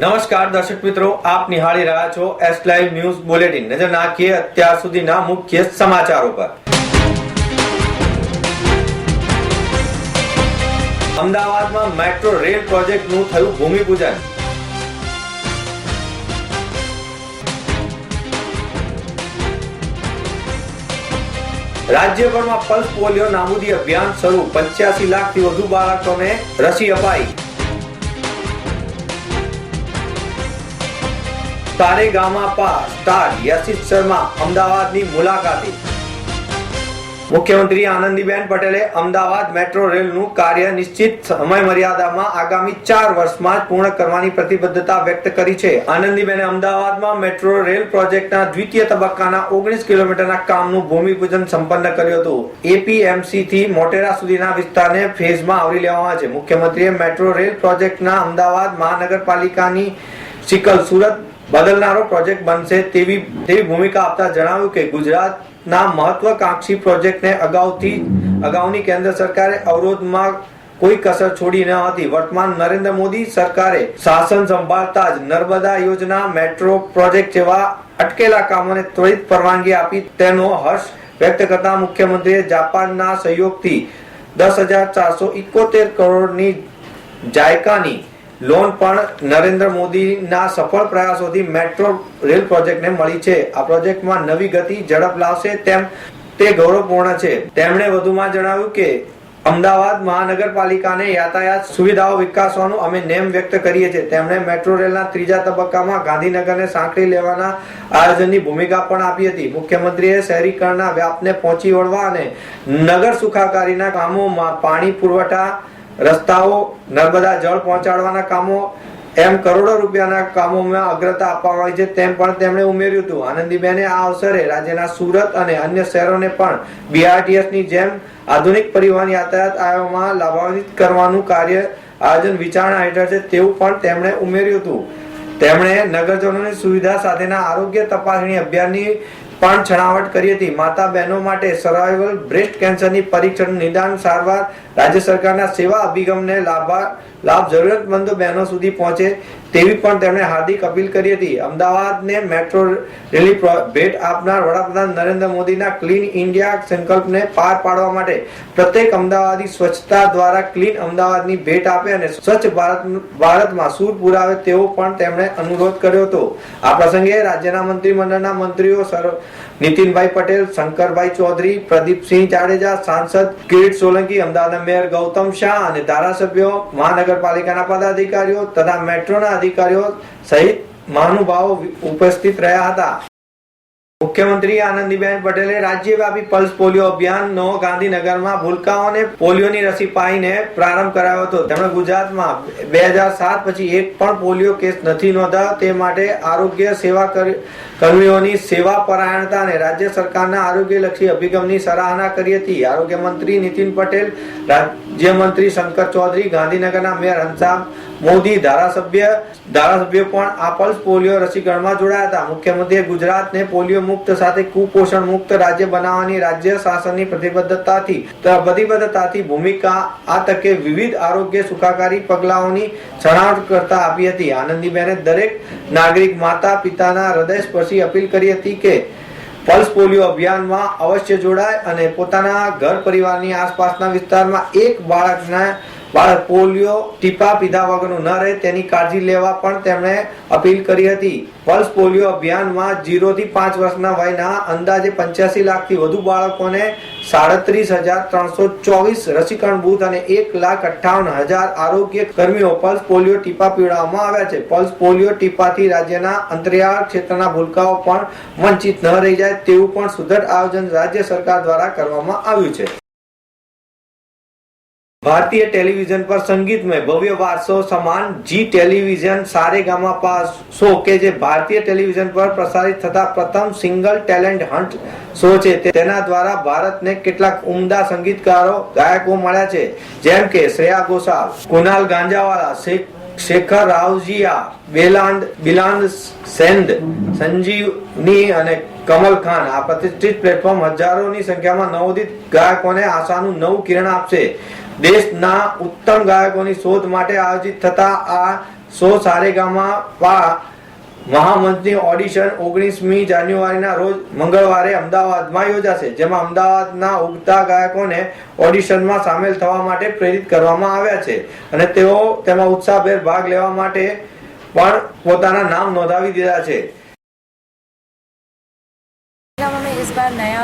નમસ્કાર, દર્શક મિત્રો, આપ નિહાળી રહ્યા છો એસ લાઈવ ન્યૂઝ બુલેટિન નજર નાખીએ અત્યાર સુધીના મુખ્ય સમાચારો પર. અમદાવાદમાં મેટ્રો રેલ પ્રોજેક્ટનું થયું ભૂમિપૂજન. રાજ્યભરમાં પલ્સ પોલિયો નાબૂદી અભિયાન શરૂ. પંચ્યાસી લાખથી વધુ બાળકોને રસી અપાઈ. તારેગામા પા સ્ટાર યશિત શર્મા અમદાવાદની મુલાકાતે. મુખ્યમંત્રી આનંદીબેન પટેલે અમદાવાદ મેટ્રો રેલનું કાર્ય નિશ્ચિત સમય મર્યાદામાં આગામી ચાર વર્ષમાં પૂર્ણ કરવાની પ્રતિબદ્ધતા વ્યક્ત કરી છે. આનંદીબેને અમદાવાદમાં મેટ્રો રેલ પ્રોજેક્ટના દ્વિતીય તબક્કાના ઓગણીસ કિલોમીટરના કામનું ભૂમિપૂજન સંપન્ન કર્યું હતું. એપીએમસી થી મોટેરા સુધીના વિસ્તારને ફેઝમાં આવરી લેવામાં છે. મુખ્યમંત્રીએ મેટ્રો રેલ પ્રોજેક્ટના અમદાવાદ મહાનગરપાલિકાની સિકલ સુરત બદલનારો પ્રોજેક્ટ બનશે તેવી તેવી ભૂમિકા આપતા જણાવ્યું કે ગુજરાતના મહત્વકાંક્ષી પ્રોજેક્ટને અગાઉથી અગાઉની કેન્દ્ર સરકારે અવરોધમાં કોઈ કસર છોડી ન હતી. વર્તમાન નરેન્દ્ર મોદી સરકારે શાસન સંભાળતા જ નર્મદા યોજના, મેટ્રો પ્રોજેક્ટ જેવા અટકેલા કામોને ત્વરિત પરવાનગી આપી તેનો હર્ષ વ્યક્ત કરતા મુખ્યમંત્રીએ જાપાનના સહયોગથી દસ હજાર ચારસો ઇકોતેર કરોડની જાયકાની લોન પણ નરેન્દ્ર મોદીના સફળ પ્રયાસોથી મેટ્રો રેલ પ્રોજેક્ટને મળી છે. આ પ્રોજેક્ટમાં નવી ગતિ ઝડપ લાવશે તેમ તે ગૌરવપૂર્ણ છે. તેમણે વધુમાં જણાવ્યું કે, અમદાવાદ મહાનગરપાલિકાને યાતાયાત સુવિધાઓ વિકાસવાનું અમે નેમ વ્યક્ત કરીએ છીએ. તેમણે મેટ્રો રેલના ત્રીજા તબક્કામાં ગાંધીનગરને સાંકળી લેવાના આયોજનની ભૂમિકા પણ આપી હતી. મુખ્યમંત્રીએ શહેરીકરણના વ્યાપને પહોંચી વળવા અને નગર સુખાકારીના કામોમાં પાણી પુરવઠા રસ્તાઓ, નર્મદા જળ પહોંચાડવાના કામો, એમ કરોડો રૂપિયાના કામોમાં અગ્રતા આપવામાં આવી છે તેમ પણ તેમણે ઉમેર્યું હતું. આનંદીબેને આ અવસરે રાજ્યના સુરત અને અન્ય શહેરોને પણ બીઆરટીએસની જેમ આધુનિક પરિવહન યાતાયાત આયોમાં લાભાન્વિત કરવાનું કાર્ય આયોજન વિચારણા હેઠળ છે તેવું પણ તેમણે ઉમેર્યું હતું. તેમણે નગરજનોની સુવિધા સાથેના આરોગ્ય તપાસણી અભિયાનની પણ છણાવટ કરી હતી. માતા બહેનો માટે સર્વાઈવલ બ્રેસ્ટ કેન્સરની પરીક્ષણ નિદાન સારવાર રાજ્ય સરકારના સેવા અભિગમને લાભા લાભ જરૂરતમંદ બહેનો સુધી પહોંચે તેવી પણ તેમણે હાર્દિક અપીલ કરી હતી. અમદાવાદને મેટ્રો રેલી ભેટ આપનાર વડાપ્રધાન નરેન્દ્ર મોદીના ક્લીન ઇન્ડિયા સંકલ્પને પાર પાડવા માટે પ્રત્યેક અમદાવાદી સ્વચ્છતા દ્વારા ક્લીન અમદાવાદની ભેટ આપે અને સ્વચ્છ ભારત, ભારતમાં સૂર પુરાવે તેવો પણ તેમણે અનુરોધ કર્યો હતો. આ પ્રસંગે રાજ્યના મંત્રીમંડળના મંત્રીઓ સર, નીતિનભાઈ પટેલ, શંકરભાઈ ચૌધરી, પ્રદીપસિંહ જાડેજા, સાંસદ કિરીટ સોલંકી, અમદાવાદના મેયર ગૌતમ શાહ અને ધારાસભ્યો મહાનગરપાલિકાના પદાધિકારીઓ તથા મેટ્રોના અધિકારીઓ સહિત મહાનુભાવો ઉપસ્થિત રહ્યા હતા. મુખ્યમંત્રી આનંદીબેન પટેલે રાજ્યવ્યાપી પલ્સ પોલિયો અભિયાનનો ગાંધીનગરમાં ભૂલકાઓને પોલિયોની રસી પાઈને પ્રારંભ કરાયો હતો. તેમણે ગુજરાતમાં બે હજાર સાત પછી એક પણ પોલિયો કેસ નથી નોંધાયો. તે માટે આરોગ્ય સેવા કર્મીઓની સેવા પરાયણતા અને રાજ્ય સરકારના આરોગ્યલક્ષી અભિગમની સરાહના કરી હતી. આરોગ્ય મંત્રી નીતિન પટેલ, રાજ્યમંત્રી શંકર ચૌધરી, ગાંધીનગરના મેયર હંસા મોદી ધારાસભ્ય ધારાસભ્ય પણ આ પલ્સ પોલિયો રસીકરણમાં જોડાયા હતા. મુખ્યમંત્રીએ ગુજરાતને પોલિયો મુક્ત સાથે કુપોષણ મુક્ત રાજ્ય બનાવવાની રાજ્ય શાસનની પ્રતિબદ્ધતાથી પ્રતિબદ્ધતાથી ભૂમિકા આ તકે વિવિધ આરોગ્ય સુખાકારી પગલાઓની છણાવટ કરતા આપી હતી. આનંદીબેને દરેક નાગરિક માતા પિતાના હૃદયસ્પર્શી અપીલ કરી હતી કે પલ્સ પોલિયો અભિયાનમાં અવશ્ય જોડાય અને પોતાના ઘર પરિવારની આસપાસના વિસ્તારમાં એક બાળકના બાળક પોલિયો, ટીપા પીધા વગરનું ન રહે, તેની કાળજી લેવા પણ તેમણે અપીલ કરી હતી. પલ્સ પોલિયો અભિયાનમાં જીરો થી પાંચ વર્ષના વયના અંદાજે પંચ્યાસી લાખથી વધુ બાળકોને સાડત્રીસ હજાર ત્રણસો ચોવીસ રસીકરણ બૂથ અને એક લાખ અઠ્ઠાવન હજાર આરોગ્ય કર્મીઓ પલ્સ પોલિયો, ટીપા પીવડાવવામાં આવ્યા છે. પલ્સ પોલિયો, ટીપાથી રાજ્યના અંતરિયાળ ક્ષેત્રના ભૂલકાઓ પણ વંચિત ન રહી જાય તેવું પણ સુદ્રઢ આયોજન રાજ્ય સરકાર દ્વારા કરવામાં આવ્યું છે. ભારતીય ટેલિવિઝન પર સંગીતમય ભવ્ય વારસો સમાન જી ટેલિવિઝન સારેગામા પાસ શો કે જે ભારતીય ટેલિવિઝન પર પ્રસારિત થતા પ્રથમ સિંગલ ટેલેન્ટ હન્ટ શો છે. તેના દ્વારા ભારતને કેટલાક ઉમદા સંગીતકારો, ગાયકો મળ્યા છે. જેમ કે શ્રેયા ઘોષાલ કુનાલ ગાંજાવાલા, શેખ, શેખર રાવજીયા બેલાંડ બિલાંદ સેન્દ સંજીવની અને કમલ ખાન. આ પ્રતિષ્ઠિત પ્લેટફોર્મ હજારોની સંખ્યામાં નવોદિત ગાયકોને આશાનું નવું કિરણ આપશે. દેશના ઉત્તમ ગાયકોની શોધ માટે આયોજિત થતા આ સો સારેગામા પા મહામંચની ઓડિશન ઓગણીસમી જાન્યુઆરીના રોજ મંગળવારે અમદાવાદમાં યોજાશે, જેમાં અમદાવાદના ઉગતા ગાયકોને ઓડિશનમાં સામેલ થવા માટે પ્રેરિત કરવામાં આવ્યા છે અને તેઓ તેમાં ઉત્સાહભેર ભાગ લેવા માટે પણ પોતાના નામ નોંધાવી દીધા છે. इस बार नया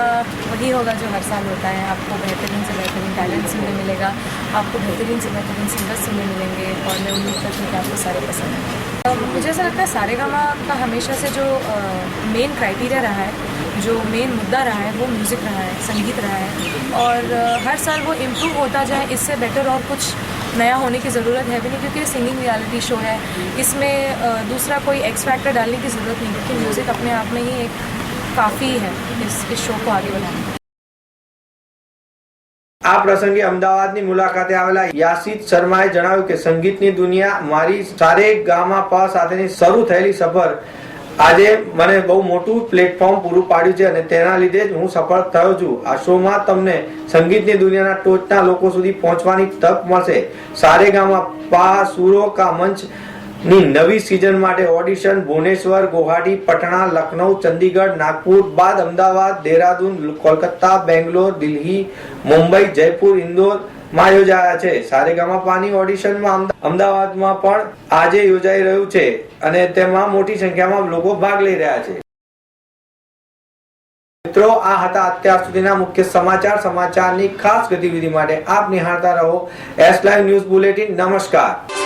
वही होगा जो हर साल होता है। आपको बेहतरीन से बेहतरीन टैलेंट सुनने मिलेगा। आपको बेहतरीन से बेहतरीन सिंगर्स सुनने मिलेंगे और मैं उम्मीद करती हूँ कि आपको सारे पसंद आए अ, मुझे ऐसा लगता है सारे गामा का हमेशा से जो मेन क्राइटेरिया रहा है जो मेन मुद्दा रहा है वो म्यूज़िक रहा है संगीत रहा है। और हर साल वो इम्प्रूव होता जाए इससे बेटर और कुछ नया होने की ज़रूरत है भी नहीं क्योंकि सिंगिंग रियलिटी शो है। इसमें दूसरा कोई एक्स फैक्टर डालने की ज़रूरत नहीं क्योंकि म्यूज़िक अपने आप में ही एक काफ़ी है इस इस शो को आगे बढ़ाने में આ પ્રસંગે અમદાવાદની મુલાકાતે આવેલા યાસિત શર્માએ જણાવ્યું કે સંગીતની દુનિયા મારી સારે ગામા પા સાથેની શરૂ થયેલી સફર આજે મને બહુ મોટું પ્લેટફોર્મ પૂરું પાડ્યું છે અને તેના લીધે જ હું સફળ થયો છું આ શોમાં તમને સંગીતની દુનિયાના ટોચના લોકો સુધી પહોંચવાની તક મળશે સારે ગામા પા સુરો કા મંચ ની નવી સિઝન માટે ઓડિશન ભુવનેશ્વર, ગુવાહાટી, પટણા, લખનઉ, ચંદીગઢ, નાગપુર, બાદ અમદાવાદ, દેહરાદૂન, કોલકાતા, બેંગ્લોર, દિલ્હી, મુંબઈ, જયપુર, ઇન્દોરમાં યોજાયા છે. સારેગામાપાની ઓડિશનમાં અમદાવાદમાં પણ આજે યોજાઈ રહ્યું છે અને તેમાં મોટી સંખ્યામાં લોકો ભાગ લઈ રહ્યા છે. મિત્રો, આ હતા અત્યાર સુધીના મુખ્ય સમાચાર. સમાચારની ખાસ ગતિવિધિ માટે આપ નિહાળતા રહો. એસ લાઈવ ન્યૂઝ બુલેટિન નમસ્કાર.